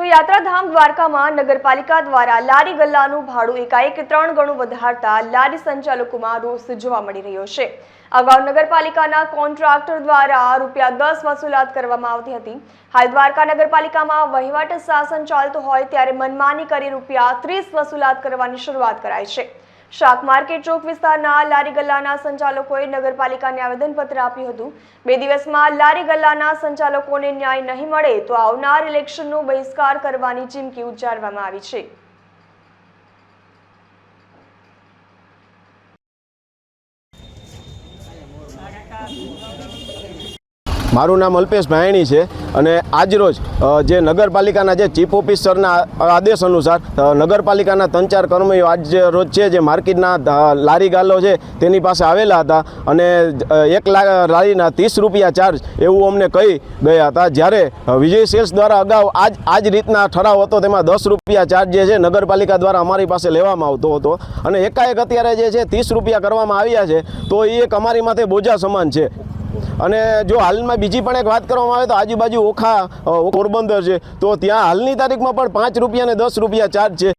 તો યાત્રાધામ દ્વારકામાં નગરપાલિકા દ્વારા લારી ગલ્લાનું ભાડું એકાએક ત્રણ ગણું વધારતા લારી સંચાલકોમાં રોષ જોવા મળી રહ્યો છે. અગાઉ નગરપાલિકાના કોન્ટ્રાક્ટર દ્વારા રૂપિયા દસ વસૂલાત કરવામાં આવતી હતી. હાલ દ્વારકા નગરપાલિકામાં વહીવટ શાસન ચાલતું હોય ત્યારે મનમાની કરી રૂપિયા ત્રીસ વસૂલાત કરવાની શરૂઆત કરાઈ છે. શાક માર્કેટ ચોક વિસ્તારના લારી ગલ્લાના સંચાલકોએ નગરપાલિકાને આવેદનપત્ર આપ્યું હતું. બે દિવસમાં લારી ગલ્લાના સંચાલકોને ન્યાય નહીં મળે તો આવનાર ઇલેક્શનનો બહિષ્કાર કરવાની ચીમકી ઉચ્ચારવામાં આવી છે. મારું નામ અલ્પેશ ભાયણી છે અને આજરોજ જે નગરપાલિકાના જે ચીફ ઓફિસરના આ- આદેશ અનુસાર નગરપાલિકાના ત્રણ ચાર કર્મીઓ આજ રોજ છે, જે માર્કેટના લારી ગાલો છે, તેની પાસે આવેલા હતા અને એક લારીના ત્રીસ રૂપિયા ચાર્જ એવું અમને કહી ગયા હતા. જ્યારે વિજય સેલ્સ દ્વારા અગાઉ આજ આજ રીતના ઠરાવ હતો, તેમાં દસ રૂપિયા ચાર્જ જે છે, નગરપાલિકા દ્વારા અમારી પાસે લેવામાં આવતો હતો. અને એકાએક અત્યારે જે છે, ત્રીસ રૂપિયા કરવામાં આવ્યા છે, તો એ એક અમારી માથે બોજા સમાન છે. અને જો હાલમાં બીજી પણ એક વાત કરવામાં આવે તો આજુબાજુ ઓખા પોરબંદર છે. તો ત્યાં હાલની તારીખમાં પણ પાંચ રૂપિયા અને દસ રૂપિયા ચાર્જ છે.